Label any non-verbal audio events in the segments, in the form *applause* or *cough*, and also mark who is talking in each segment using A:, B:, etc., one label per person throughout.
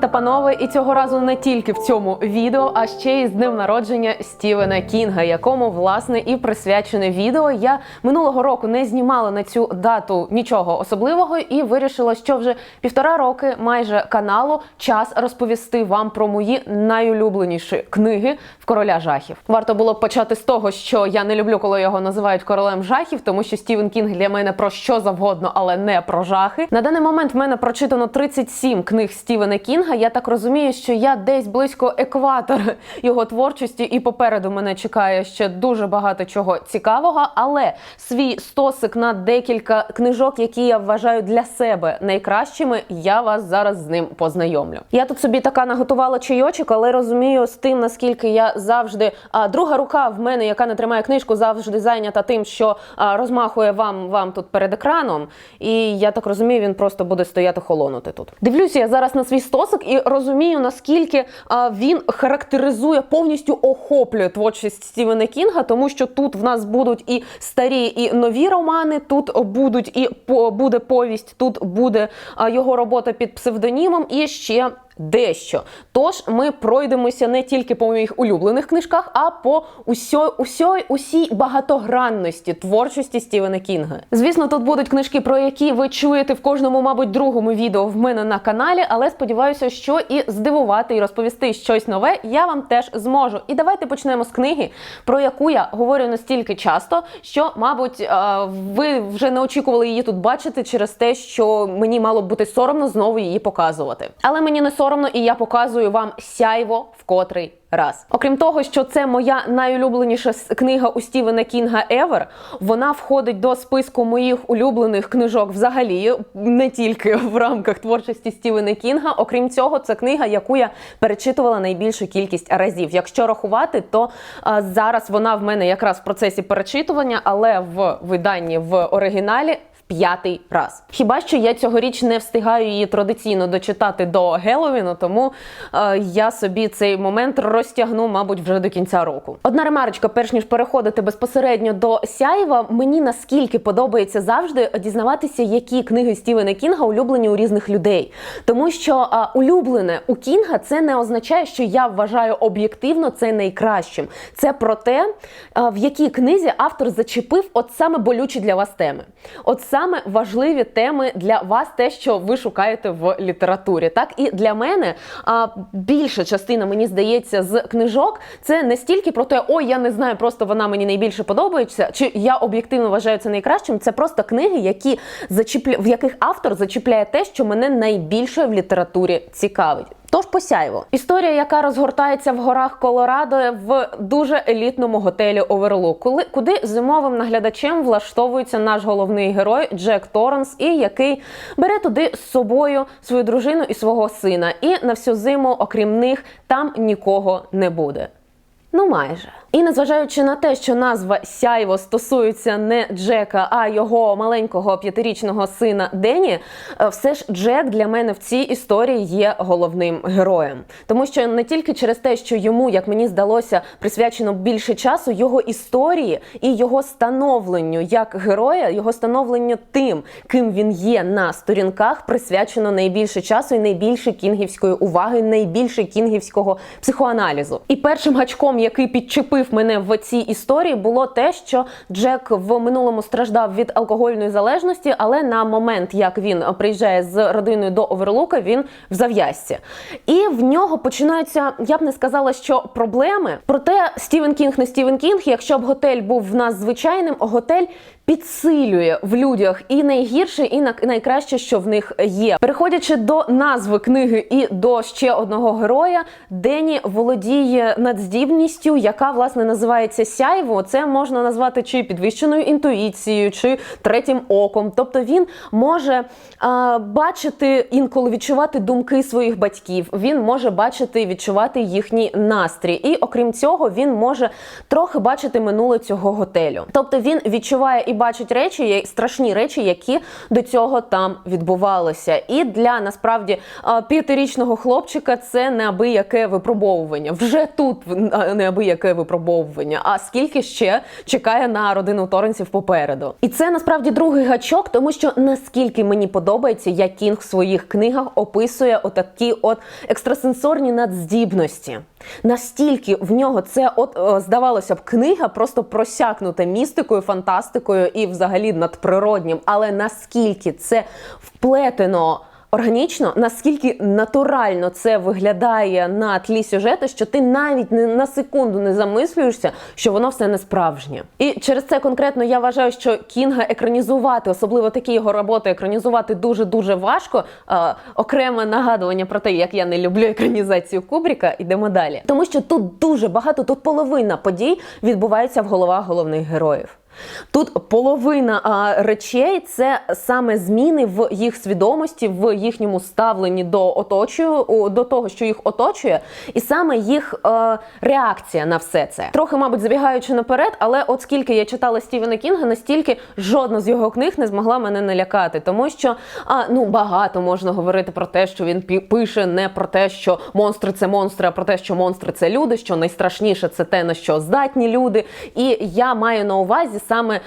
A: та панове, і цього разу не тільки в цьому відео, а ще й з днем народження Стівена Кінга, якому власне і присвячене відео. Я минулого року не знімала на цю дату нічого особливого і вирішила, що вже півтора роки майже каналу час розповісти вам про мої найулюбленіші книги короля жахів. Варто було б почати з того, що я не люблю, коли його називають королем жахів, тому що Стівен Кінг для мене про що завгодно, але не про жахи. На даний момент в мене прочитано 37 книг Стівена Кінга. Я так розумію, що я десь близько екватора його творчості, і попереду мене чекає ще дуже багато чого цікавого. Але свій стосик на декілька книжок, які я вважаю для себе найкращими, я вас зараз з ним познайомлю. Я тут собі така наготувала чайочок, але розумію з тим, наскільки я завжди а, друга рука в мене, яка не тримає книжку, завжди зайнята тим, що а, розмахує вам вам тут перед екраном. І я так розумію, він просто буде стояти холонути тут. Дивлюся я зараз на свій стосик і розумію, наскільки а, він характеризує повністю охоплює творчість Стівена Кінга, тому що тут в нас будуть і старі, і нові романи. Тут будуть і по буде повість, тут буде а, його робота під псевдонімом, і ще. Дещо. Тож ми пройдемося не тільки по моїх улюблених книжках, а по усьо, усьо, усій багатогранності творчості Стівена Кінга. Звісно, тут будуть книжки, про які ви чуєте в кожному, мабуть, другому відео в мене на каналі, але сподіваюся, що і здивувати і розповісти щось нове я вам теж зможу. І давайте почнемо з книги, про яку я говорю настільки часто, що, мабуть, ви вже не очікували її тут бачити через те, що мені мало б бути соромно знову її показувати. Але мені не соромно, і я показую вам сяйво в котрий раз. Окрім того, що це моя найулюбленіша книга у Стівена Кінга Ever, вона входить до списку моїх улюблених книжок взагалі, не тільки в рамках творчості Стівена Кінга. Окрім цього, це книга, яку я перечитувала найбільшу кількість разів. Якщо рахувати, то а, зараз вона в мене якраз в процесі перечитування, але в виданні в оригіналі п'ятий раз. Хіба що я цьогоріч не встигаю її традиційно дочитати до Геловіну, тому е, я собі цей момент розтягну, мабуть, вже до кінця року. Одна ремарочка, перш ніж переходити безпосередньо до Сяєва, мені наскільки подобається завжди дізнаватися, які книги Стівена Кінга улюблені у різних людей. Тому що е, улюблене у Кінга це не означає, що я вважаю об'єктивно це найкращим. Це про те, е, в якій книзі автор зачепив от саме болючі для вас теми. От саме важливі теми для вас, те, що ви шукаєте в літературі. Так і для мене а, більша частина, мені здається, з книжок це не стільки про те, ой, я не знаю, просто вона мені найбільше подобається, чи я об'єктивно вважаю це найкращим. Це просто книги, які зачіпля... в яких автор зачіпляє те, що мене найбільше в літературі цікавить. Тож посяйво. Історія, яка розгортається в горах Колорадо в дуже елітному готелі Оверлук, куди зимовим наглядачем влаштовується наш головний герой Джек Торренс, і який бере туди з собою свою дружину і свого сина. І на всю зиму, окрім них, там нікого не буде. Ну, майже. І незважаючи на те, що назва Сяйво стосується не Джека, а його маленького п'ятирічного сина Дені, е, все ж Джек для мене в цій історії є головним героєм. Тому що не тільки через те, що йому, як мені здалося, присвячено більше часу, його історії і його становленню як героя, його становленню тим, ким він є на сторінках, присвячено найбільше часу і найбільше кінгівської уваги, найбільше кінгівського психоаналізу. І першим гачком, який підчепив мене в цій історії, було те, що Джек в минулому страждав від алкогольної залежності, але на момент, як він приїжджає з родиною до Оверлука, він в зав'язці. І в нього починаються, я б не сказала, що проблеми. Проте Стівен Кінг не Стівен Кінг. Якщо б готель був в нас звичайним, готель підсилює в людях і найгірше, і на- найкраще, що в них є. Переходячи до назви книги і до ще одного героя, Дені володіє надздібністю, яка власне називається сяйво. Це можна назвати чи підвищеною інтуїцією, чи третім оком. Тобто він може а, бачити інколи відчувати думки своїх батьків. Він може бачити і відчувати їхній настрій. І окрім цього, він може трохи бачити минуле цього готелю. Тобто він відчуває і бачить речі, страшні речі, які до цього там відбувалися. І для насправді п'ятирічного хлопчика це неабияке випробовування. Вже тут неабияке випробовування. А скільки ще чекає на родину Торренсів попереду? І це насправді другий гачок, тому що наскільки мені подобається, як Кінг в своїх книгах описує отакі от екстрасенсорні надздібності. Настільки в нього це, от здавалося б, книга просто просякнута містикою, фантастикою і взагалі надприроднім. Але наскільки це вплетено. Органічно, наскільки натурально це виглядає на тлі сюжету, що ти навіть не на секунду не замислюєшся, що воно все не справжнє. І через це конкретно я вважаю, що Кінга екранізувати, особливо такі його роботи, екранізувати дуже дуже важко. Е, окреме нагадування про те, як я не люблю екранізацію Кубріка. Ідемо далі, тому що тут дуже багато, тут половина подій відбувається в головах головних героїв. Тут половина а, речей це саме зміни в їх свідомості, в їхньому ставленні до оточую, до того, що їх оточує, і саме їх е, реакція на все це. Трохи, мабуть, забігаючи наперед, але от скільки я читала Стівена Кінга, настільки жодна з його книг не змогла мене налякати, тому що а, ну багато можна говорити про те, що він пише не про те, що монстри це монстри, а про те, що монстри це люди, що найстрашніше це те, на що здатні люди. І я маю на увазі саме е,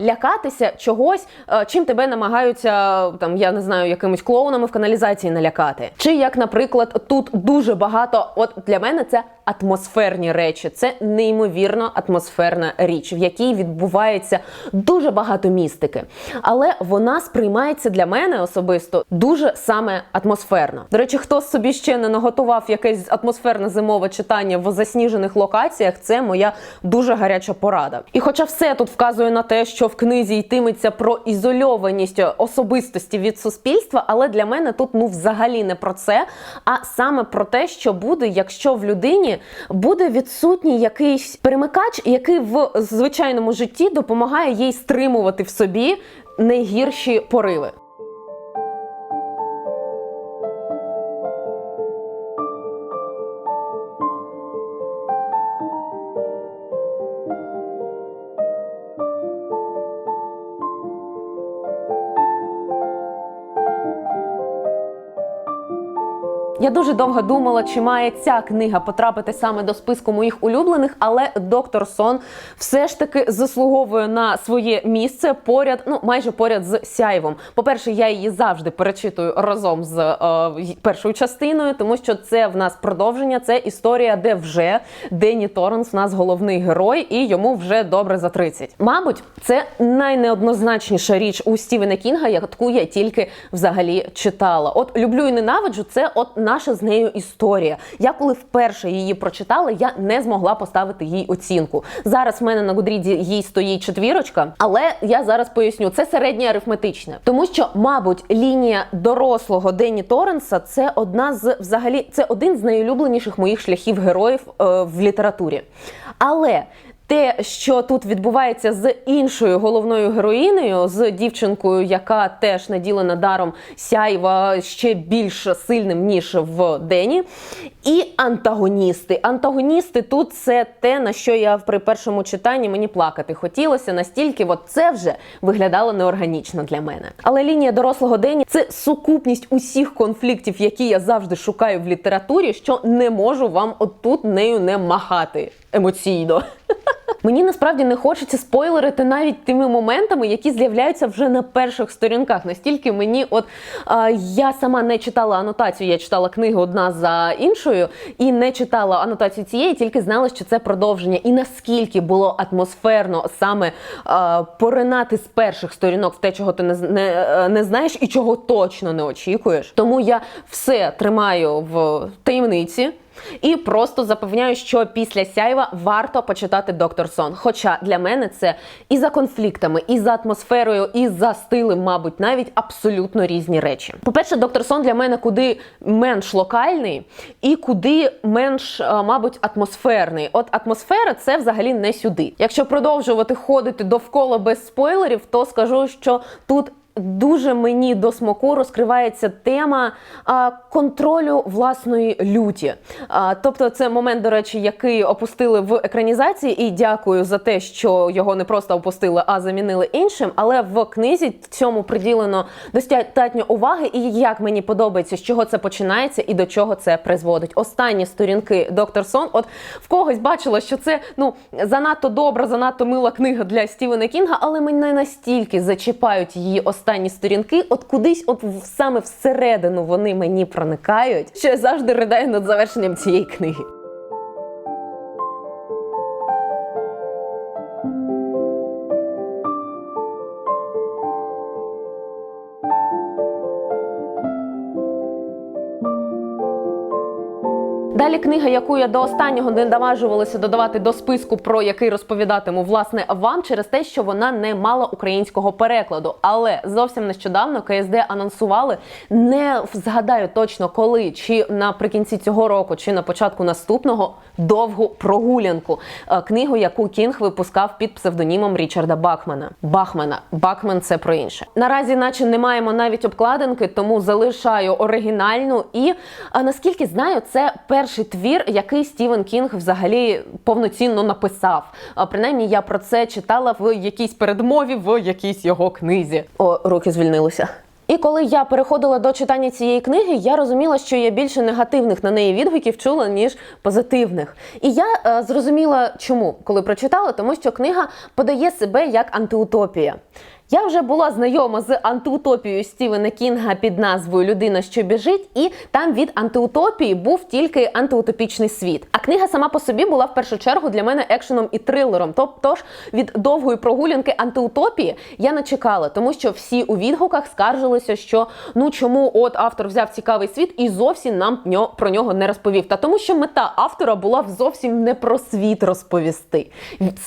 A: лякатися чогось, е, чим тебе намагаються там, я не знаю, якимись клоунами в каналізації налякати. Чи як, наприклад, тут дуже багато, от для мене це атмосферні речі, це неймовірно атмосферна річ, в якій відбувається дуже багато містики. Але вона сприймається для мене особисто дуже саме атмосферно. До речі, хто собі ще не наготував якесь атмосферне зимове читання в засніжених локаціях, це моя дуже гаряча порада. І хоча все тут вказує на те, що в книзі йтиметься про ізольованість особистості від суспільства, але для мене тут ну взагалі не про це, а саме про те, що буде, якщо в людині буде відсутній якийсь перемикач, який в звичайному житті допомагає їй стримувати в собі найгірші пориви. Я дуже довго думала, чи має ця книга потрапити саме до списку моїх улюблених, але доктор Сон все ж таки заслуговує на своє місце поряд, ну майже поряд з сяйвом. По-перше, я її завжди перечитую разом з е, першою частиною, тому що це в нас продовження, це історія, де вже Денні Торренс в нас головний герой, і йому вже добре за 30. Мабуть, це найнеоднозначніша річ у Стівена Кінга, яку я тільки взагалі читала. От люблю і ненавиджу, це от наша з нею історія. Я коли вперше її прочитала, я не змогла поставити їй оцінку. Зараз в мене на Гудріді їй стоїть четвірочка, але я зараз поясню, це середнє арифметичне, тому що, мабуть, лінія дорослого Денні Торренса це одна з взагалі це один з найулюбленіших моїх шляхів героїв е, в літературі. Але те, що тут відбувається з іншою головною героїнею, з дівчинкою, яка теж наділена даром сяйва ще більш сильним ніж в Дені. І антагоністи. Антагоністи тут це те, на що я при першому читанні мені плакати хотілося настільки, от це вже виглядало неорганічно для мене. Але лінія дорослого Дені це сукупність усіх конфліктів, які я завжди шукаю в літературі, що не можу вам отут нею не махати емоційно. *laughs* Мені насправді не хочеться спойлерити навіть тими моментами, які з'являються вже на перших сторінках. Настільки мені, от а, я сама не читала анотацію, я читала книги одна за іншою, і не читала анотацію цієї, тільки знала, що це продовження. І наскільки було атмосферно саме а, поринати з перших сторінок в те, чого ти не, не, е, не знаєш і чого точно не очікуєш. Тому я все тримаю в таємниці. І просто запевняю, що після сяйва варто почитати доктор Сон. Хоча для мене це і за конфліктами, і за атмосферою, і за стилем, мабуть, навіть абсолютно різні речі. По-перше, доктор Сон для мене куди менш локальний і куди менш, е, мабуть, атмосферний. От атмосфера це взагалі не сюди. Якщо продовжувати ходити довкола без спойлерів, то скажу, що тут дуже мені до смаку розкривається тема контролю власної люті. Тобто, це момент, до речі, який опустили в екранізації, і дякую за те, що його не просто опустили, а замінили іншим. Але в книзі цьому приділено достатньо уваги, і як мені подобається, з чого це починається і до чого це призводить. Останні сторінки доктор Сон. От в когось бачила, що це ну занадто добра, занадто мила книга для Стівена Кінга, але мене настільки зачіпають її останні сторінки. От кудись, от саме всередину вони мені проникають, що я завжди ридаю над завершенням цієї книги. Далі книга, яку я до останнього не наважувалася додавати до списку, про який розповідатиму власне вам, через те, що вона не мала українського перекладу. Але зовсім нещодавно КСД анонсували, не згадаю точно коли, чи наприкінці цього року, чи на початку наступного довгу прогулянку. Е, Книгу, яку Кінг випускав під псевдонімом Річарда Бахмана. Бахмана. Бахман це про інше. Наразі, наче не маємо навіть обкладинки, тому залишаю оригінальну. І наскільки знаю, це перший твір, який Стівен Кінг взагалі повноцінно написав. Принаймні, я про це читала в якійсь передмові, в якійсь його книзі. О, руки звільнилися. І коли я переходила до читання цієї книги, я розуміла, що я більше негативних на неї відгуків чула, ніж позитивних. І я е, зрозуміла, чому, коли прочитала, тому що книга подає себе як антиутопія. Я вже була знайома з антиутопією Стівена Кінга під назвою Людина, що біжить, і там від антиутопії був тільки антиутопічний світ. А книга сама по собі була в першу чергу для мене екшеном і трилером. Тобто ж від довгої прогулянки антиутопії я не чекала, тому що всі у відгуках скаржилися, що ну чому от автор взяв цікавий світ і зовсім нам про нього не розповів. Та тому, що мета автора була зовсім не про світ розповісти.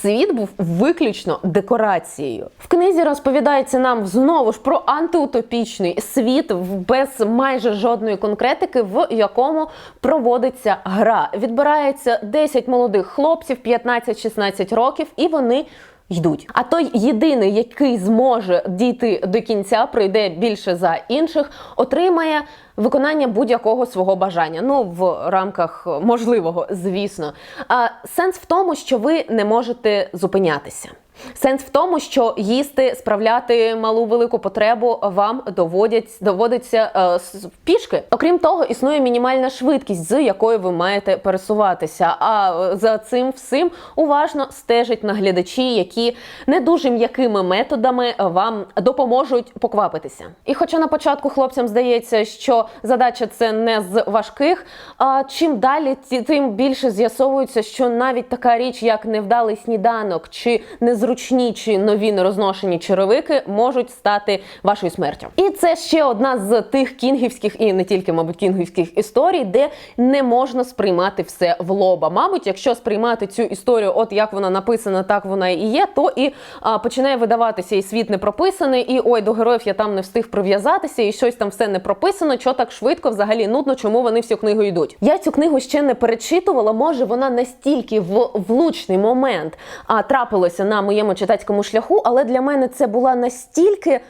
A: Світ був виключно декорацією. В книзі розповідається нам знову ж про антиутопічний світ без майже жодної конкретики, в якому проводиться гра. Відбирається 10 молодих хлопців, 15-16 років, і вони. Йдуть, а той єдиний, який зможе дійти до кінця, пройде більше за інших, отримає виконання будь-якого свого бажання. Ну в рамках можливого, звісно. А сенс в тому, що ви не можете зупинятися. Сенс в тому, що їсти, справляти малу велику потребу вам доводять, доводиться е, пішки. Окрім того, існує мінімальна швидкість, з якою ви маєте пересуватися. А е, за цим всім уважно стежать наглядачі, які не дуже м'якими методами вам допоможуть поквапитися. І хоча на початку хлопцям здається, що задача це не з важких, а чим далі, тим більше з'ясовується, що навіть така річ, як невдалий сніданок, чи незручні, чи нові нерозношені черевики, можуть стати вашою смертю. І це ще одна з тих кінгівських і не тільки, мабуть, кінгівських історій, де не можна сприймати все в лоба. Мабуть, якщо сприймати цю історію, от як вона написана, так вона і є, то і а, починає видаватися і світ не прописаний, і ой, до героїв я там не встиг прив'язатися, і щось там все не прописано. Що так швидко взагалі нудно, чому вони всю книгу йдуть? Я цю книгу ще не перечитувала. Може, вона настільки в влучний момент а, трапилася на моєму читацькому шляху, але для мене це була настільки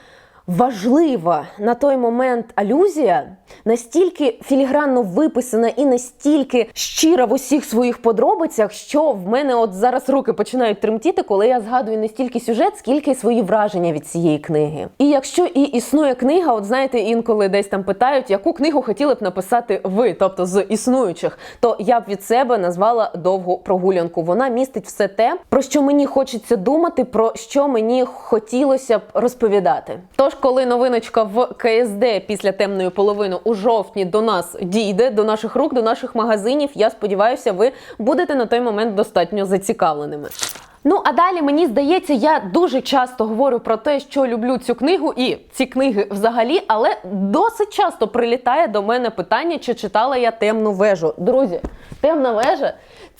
A: важлива на той момент алюзія, настільки філігранно виписана і настільки щира в усіх своїх подробицях, що в мене от зараз руки починають тремтіти, коли я згадую не стільки сюжет, скільки свої враження від цієї книги. І якщо і існує книга, от знаєте, інколи десь там питають, яку книгу хотіли б написати ви, тобто з існуючих, то я б від себе назвала довгу прогулянку. Вона містить все те, про що мені хочеться думати, про що мені хотілося б розповідати. Тож, коли новиночка в КСД після темної половини у жовтні до нас дійде, до наших рук, до наших магазинів, я сподіваюся, ви будете на той момент достатньо зацікавленими. Ну а далі мені здається, я дуже часто говорю про те, що люблю цю книгу і ці книги взагалі, але досить часто прилітає до мене питання, чи читала я темну вежу. Друзі, темна вежа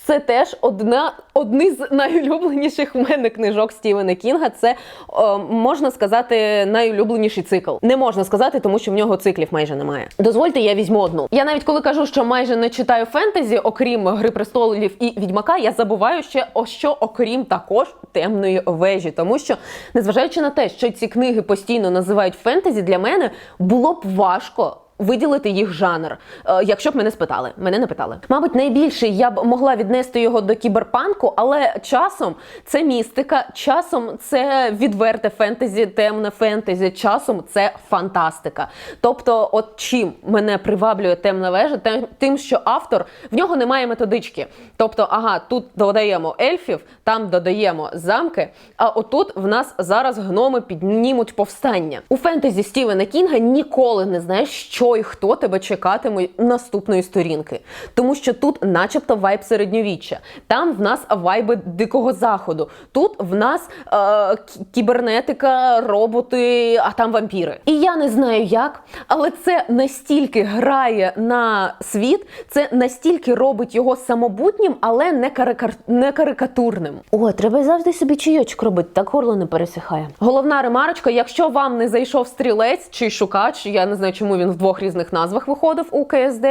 A: це теж одна одні з найулюбленіших в мене книжок Стівена Кінга. Це е, можна сказати найулюбленіший цикл. Не можна сказати, тому що в нього циклів майже немає. Дозвольте, я візьму одну. Я навіть коли кажу, що майже не читаю фентезі, окрім Гри престолів і Відьмака, я забуваю ще о що окрім також темної вежі, тому що, незважаючи на те, що ці книги постійно називають фентезі, для мене було б важко. Виділити їх жанр, е, якщо б мене спитали, мене не питали. Мабуть, найбільше я б могла віднести його до кіберпанку, але часом це містика, часом це відверте фентезі, темне фентезі, часом це фантастика. Тобто, от чим мене приваблює темна вежа, тим, що автор в нього немає методички. Тобто, ага, тут додаємо ельфів, там додаємо замки. А отут в нас зараз гноми піднімуть повстання. У фентезі Стівена Кінга ніколи не знаєш, що і хто тебе чекатиме наступної сторінки. Тому що тут, начебто, вайб середньовіччя. Там в нас вайби дикого заходу. Тут в нас е, кібернетика, роботи, а там вампіри. І я не знаю як, але це настільки грає на світ, це настільки робить його самобутнім, але не, карикар... не карикатурним. О, треба завжди собі чайочок робити, так горло не пересихає. Головна ремарочка: якщо вам не зайшов стрілець чи шукач, я не знаю, чому він в двох різних назвах виходив у КСД.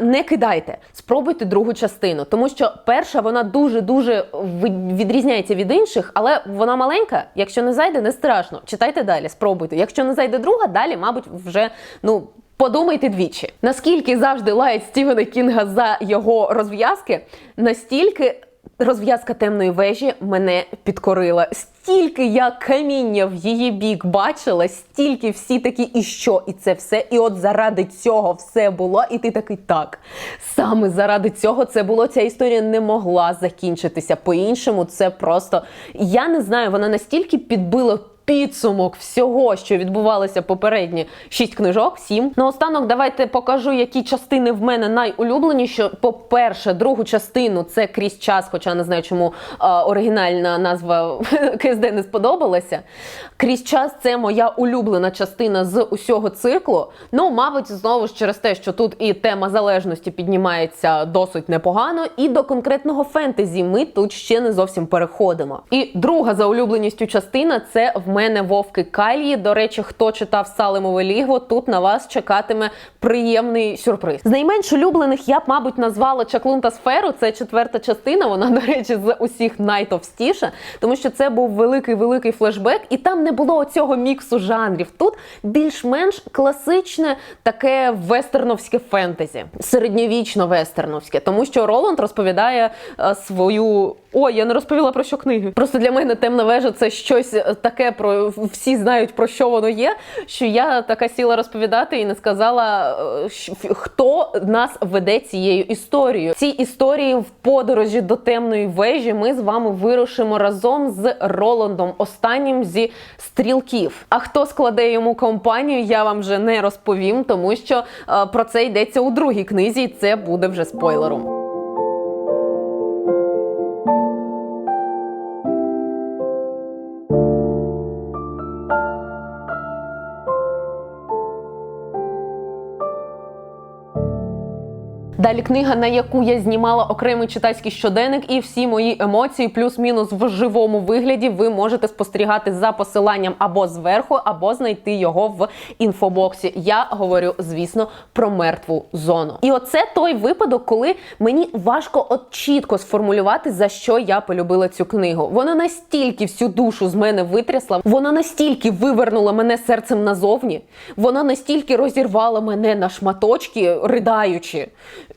A: Не кидайте, спробуйте другу частину, тому що перша вона дуже дуже відрізняється від інших, але вона маленька. Якщо не зайде, не страшно. Читайте далі, спробуйте. Якщо не зайде друга, далі, мабуть, вже ну. Подумайте двічі, наскільки завжди лаять Стівена Кінга за його розв'язки, настільки розв'язка темної вежі мене підкорила. Стільки я каміння в її бік бачила, стільки всі такі, і що, і це все. І от заради цього все було, і ти такий так. Саме заради цього це було. Ця історія не могла закінчитися по-іншому. Це просто я не знаю, вона настільки підбила. Підсумок всього, що відбувалося попередні шість книжок, сім. Наостанок, давайте покажу, які частини в мене найулюбленіші. По-перше, другу частину це крізь час, хоча не знаю, чому е, оригінальна назва *laughs* КСД не сподобалася. Крізь час це моя улюблена частина з усього циклу. Ну, мабуть, знову ж через те, що тут і тема залежності піднімається досить непогано, і до конкретного фентезі ми тут ще не зовсім переходимо. І друга за улюбленістю частина це в мене вовки Калії. До речі, хто читав Салимове лігво, тут на вас чекатиме приємний сюрприз. З найменш улюблених я б, мабуть, назвала Чаклунта Сферу. Це четверта частина. Вона, до речі, з усіх найтовстіша, тому що це був великий великий флешбек, і там не було цього міксу жанрів. Тут більш-менш класичне таке вестерновське фентезі, середньовічно вестерновське, тому що Роланд розповідає е, свою. Ой, я не розповіла про що книги. Просто для мене темна вежа це щось е, таке про всі знають про що воно є. Що я така сіла розповідати і не сказала, е, хто нас веде цією історією. Ці історії в подорожі до темної вежі ми з вами вирушимо разом з Роландом, останнім зі стрілків. А хто складе йому компанію, я вам вже не розповім, тому що е, про це йдеться у другій книзі, і це буде вже спойлером. Далі книга, на яку я знімала окремий читацький щоденник, і всі мої емоції, плюс-мінус в живому вигляді, ви можете спостерігати за посиланням або зверху, або знайти його в інфобоксі. Я говорю, звісно, про мертву зону. І оце той випадок, коли мені важко от чітко сформулювати, за що я полюбила цю книгу. Вона настільки всю душу з мене витрясла, вона настільки вивернула мене серцем назовні, вона настільки розірвала мене на шматочки, придаючи,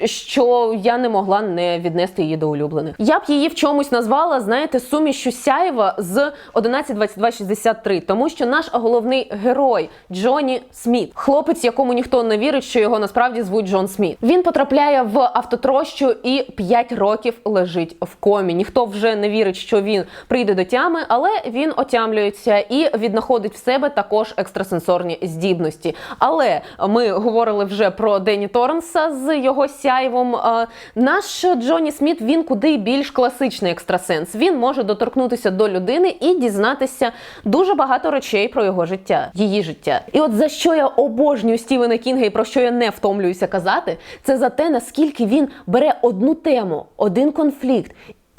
A: що я не могла не віднести її до улюблених. Я б її в чомусь назвала, знаєте, сумішю сяєва з 11.22.63, тому що наш головний герой Джоні Сміт, хлопець, якому ніхто не вірить, що його насправді звуть Джон Сміт. Він потрапляє в автотрощу і 5 років лежить в комі. Ніхто вже не вірить, що він прийде до тями, але він отямлюється і віднаходить в себе також екстрасенсорні здібності. Але ми говорили вже про Дені Торнса з його сяйвом. Е, Наш Джоні Сміт він куди більш класичний екстрасенс. Він може доторкнутися до людини і дізнатися дуже багато речей про його життя, її життя. І от за що я обожнюю Стівена Кінга і про що я не втомлююся казати, це за те, наскільки він бере одну тему, один конфлікт.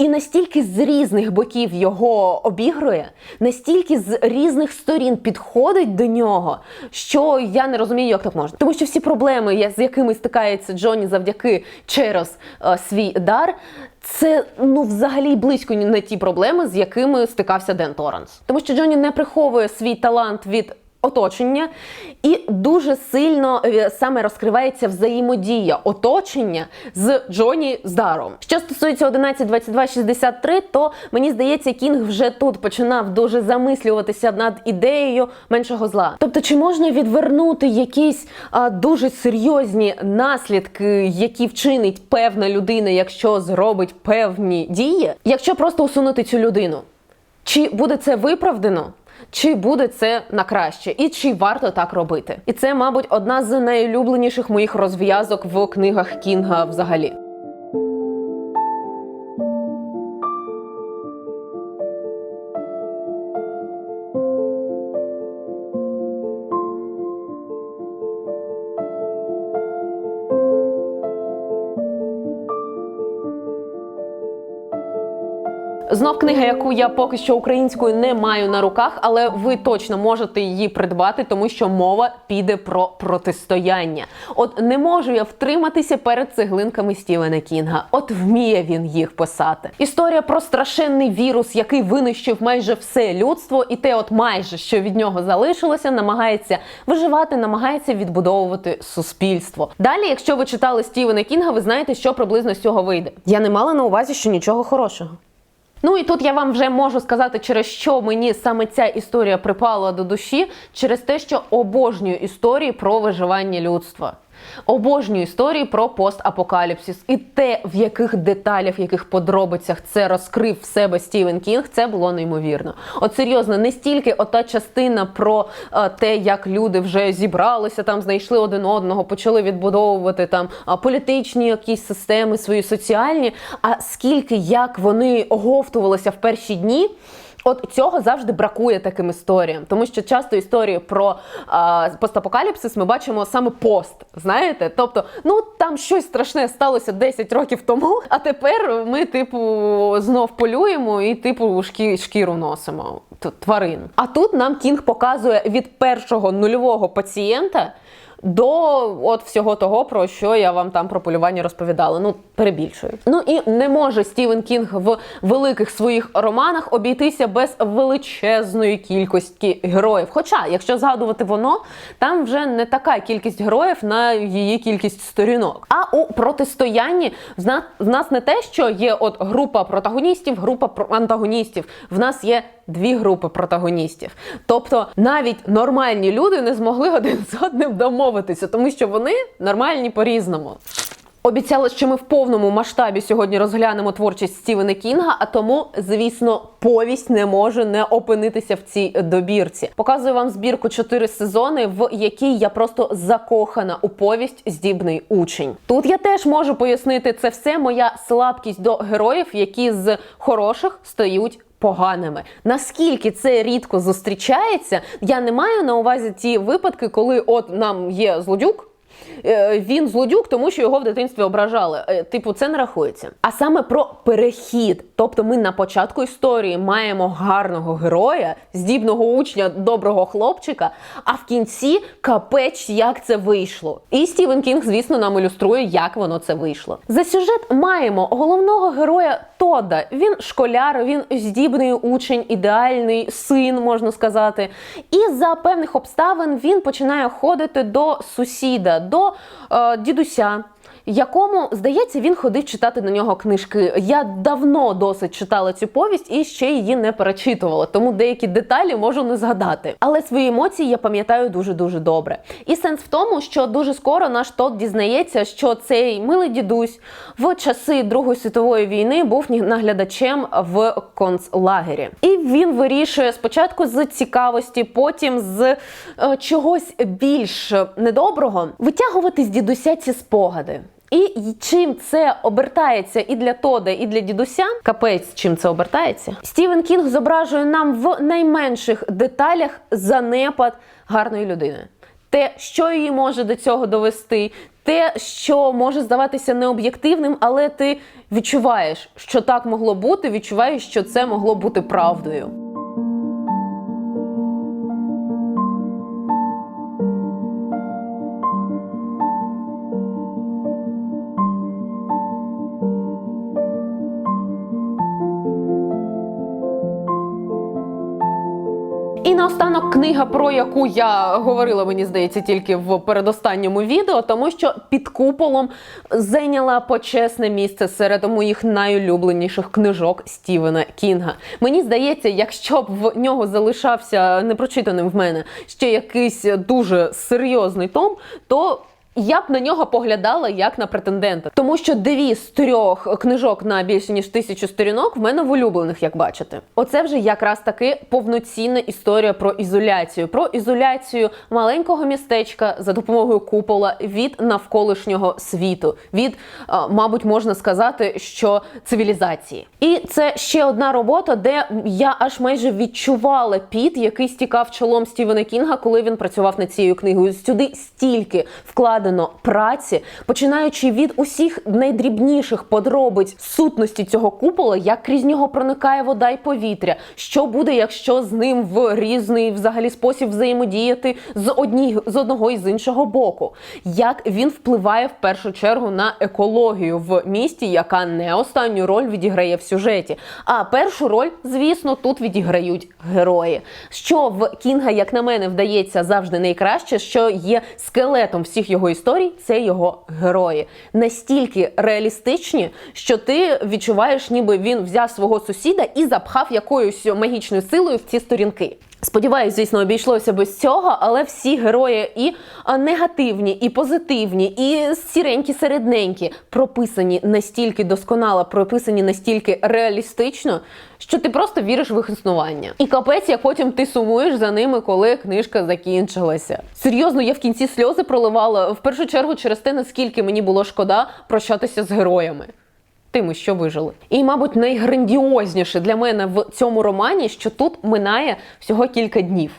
A: І настільки з різних боків його обігрує, настільки з різних сторін підходить до нього, що я не розумію, як так можна. Тому що всі проблеми, з якими стикається Джоні завдяки через е, свій дар. Це ну взагалі близько не ті проблеми, з якими стикався Ден Торренс. Тому що Джоні не приховує свій талант від оточення, і дуже сильно е, саме розкривається взаємодія оточення з Джоні з даром. Що стосується 11, 22, 63, то мені здається, Кінг вже тут починав дуже замислюватися над ідеєю меншого зла. Тобто, чи можна відвернути якісь а, дуже серйозні наслідки, які вчинить певна людина, якщо зробить певні дії, якщо просто усунути цю людину? Чи буде це виправдано? Чи буде це на краще, і чи варто так робити? І це, мабуть, одна з найулюбленіших моїх розв'язок в книгах Кінга взагалі. Знов книга, яку я поки що українською не маю на руках, але ви точно можете її придбати, тому що мова піде про протистояння. От не можу я втриматися перед цеглинками Стівена Кінга. От вміє він їх писати. Історія про страшенний вірус, який винищив майже все людство, і те, от майже що від нього залишилося, намагається виживати, намагається відбудовувати суспільство. Далі, якщо ви читали Стівена Кінга, ви знаєте, що приблизно з цього вийде. Я не мала на увазі, що нічого хорошого. Ну і тут я вам вже можу сказати, через що мені саме ця історія припала до душі, через те, що обожнюю історії про виживання людства. Обожнюю історії про постапокаліпсис. І те, в яких деталях, в яких подробицях це розкрив в себе Стівен Кінг, це було неймовірно. От серйозно, не стільки ота частина про е, те, як люди вже зібралися, там знайшли один одного, почали відбудовувати там політичні якісь системи, свої соціальні. А скільки як вони оговтувалися в перші дні. От цього завжди бракує таким історіям, тому що часто історії про а, постапокаліпсис ми бачимо саме пост. Знаєте, тобто, ну там щось страшне сталося 10 років тому, а тепер ми, типу, знов полюємо і, типу, шкі, шкіру носимо тварин. А тут нам Кінг показує від першого нульового пацієнта. До от всього того, про що я вам там про полювання розповідала. Ну, перебільшую. Ну і не може Стівен Кінг в великих своїх романах обійтися без величезної кількості героїв. Хоча, якщо згадувати воно, там вже не така кількість героїв на її кількість сторінок. А у протистоянні в нас, не те, що є от група протагоністів, група антагоністів. В нас є дві групи протагоністів. Тобто навіть нормальні люди не змогли один з одним домовитися, тому що вони нормальні по-різному. Обіцяла, що ми в повному масштабі сьогодні розглянемо творчість Стівена Кінга, а тому, звісно, повість не може не опинитися в цій добірці. Показую вам збірку чотири сезони, в якій я просто закохана у повість Здібний учень. Тут я теж можу пояснити це все моя слабкість до героїв, які з хороших стають. Поганими наскільки це рідко зустрічається, я не маю на увазі ті випадки, коли от нам є злодюк, Е, він злодюк, тому що його в дитинстві ображали. Е, Типу, це не рахується. А саме про перехід. Тобто, ми на початку історії маємо гарного героя, здібного учня, доброго хлопчика, а в кінці капець, як це вийшло. І Стівен Кінг, звісно, нам ілюструє, як воно це вийшло. За сюжет маємо головного героя Тода. Він школяр, він здібний учень, ідеальний син, можна сказати. І за певних обставин він починає ходити до сусіда, до е, дідуся. Якому здається, він ходив читати на нього книжки. Я давно досить читала цю повість і ще її не перечитувала, тому деякі деталі можу не згадати. Але свої емоції я пам'ятаю дуже дуже добре. І сенс в тому, що дуже скоро наш тот дізнається, що цей милий дідусь в часи Другої світової війни був наглядачем в концлагері. І він вирішує спочатку з цікавості, потім з е, чогось більш недоброго витягувати з дідуся ці спогади. І чим це обертається і для Тода, і для дідуся, капець, чим це обертається. Стівен Кінг зображує нам в найменших деталях занепад гарної людини. те, що її може до цього довести, те, що може здаватися необ'єктивним, але ти відчуваєш, що так могло бути, відчуваєш, що це могло бути правдою. Наостанок книга, про яку я говорила, мені здається, тільки в передостанньому відео, тому що під куполом зайняла почесне місце серед моїх найулюбленіших книжок Стівена Кінга. Мені здається, якщо б в нього залишався непрочитаним в мене ще якийсь дуже серйозний том, то я б на нього поглядала як на претендента, тому що дві з трьох книжок на більше ніж тисячу сторінок в мене в улюблених, як бачите. Оце вже якраз таки повноцінна історія про ізоляцію, про ізоляцію маленького містечка за допомогою купола від навколишнього світу, від, мабуть, можна сказати, що цивілізації. І це ще одна робота, де я аж майже відчувала піт, який стікав чолом Стівена Кінга, коли він працював над цією книгою. Сюди стільки вкладено праці, починаючи від усіх найдрібніших подробиць сутності цього купола, як крізь нього проникає вода і повітря. Що буде, якщо з ним в різний взагалі спосіб взаємодіяти з одні з одного і з іншого боку? Як він впливає в першу чергу на екологію в місті, яка не останню роль відіграє в сюжеті. А першу роль, звісно, тут відіграють герої. Що в Кінга, як на мене, вдається завжди найкраще, що є скелетом всіх його історій, це його герої. Настільки реалістичні, що ти відчуваєш, ніби він взяв свого сусіда і запхав якоюсь магічною силою в ці сторінки. Сподіваюсь, звісно, обійшлося без цього, але всі герої і негативні, і позитивні, і сіренькі, середненькі прописані настільки досконало, прописані настільки реалістично, що ти просто віриш в їх існування. І капець, як потім ти сумуєш за ними, коли книжка закінчилася. Серйозно, я в кінці сльози проливала в першу чергу через те, наскільки мені було шкода прощатися з героями тими, що вижили. І, мабуть, найграндіозніше для мене в цьому романі, що тут минає всього кілька днів.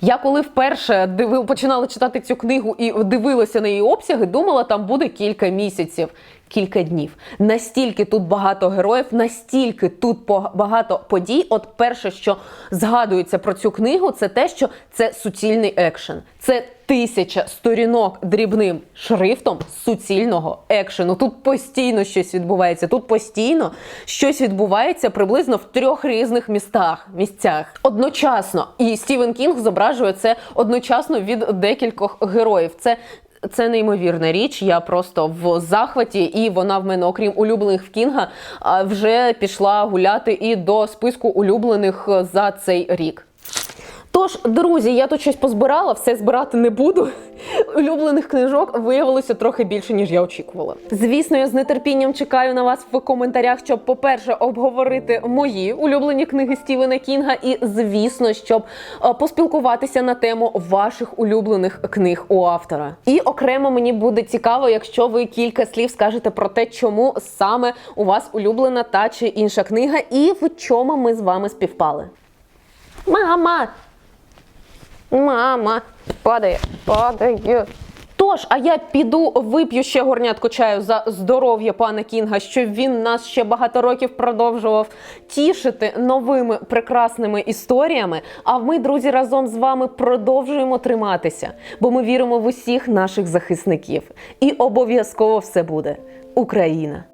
A: Я коли вперше дивив, починала читати цю книгу і дивилася на її обсяги, думала, там буде кілька місяців, кілька днів. Настільки тут багато героїв, настільки тут багато подій. От перше, що згадується про цю книгу, це те, що це суцільний екшен. Це тисяча сторінок дрібним шрифтом суцільного екшену. Тут постійно щось відбувається. Тут постійно щось відбувається приблизно в трьох різних містах місцях одночасно. І Стівен Кінг зображує це одночасно від декількох героїв. Це це неймовірна річ. Я просто в захваті, і вона в мене, окрім улюблених в Кінга, вже пішла гуляти і до списку улюблених за цей рік. Тож, друзі, я тут щось позбирала, все збирати не буду. Улюблених книжок виявилося трохи більше, ніж я очікувала. Звісно, я з нетерпінням чекаю на вас в коментарях, щоб, по-перше, обговорити мої улюблені книги Стівена Кінга, і, звісно, щоб е, поспілкуватися на тему ваших улюблених книг у автора. І окремо мені буде цікаво, якщо ви кілька слів скажете про те, чому саме у вас улюблена та чи інша книга, і в чому ми з вами співпали. Мама! Мама, падає, падає. Тож, а я піду вип'ю ще горнятку чаю за здоров'я пана Кінга, щоб він нас ще багато років продовжував тішити новими прекрасними історіями. А ми, друзі, разом з вами продовжуємо триматися, бо ми віримо в усіх наших захисників. І обов'язково все буде Україна.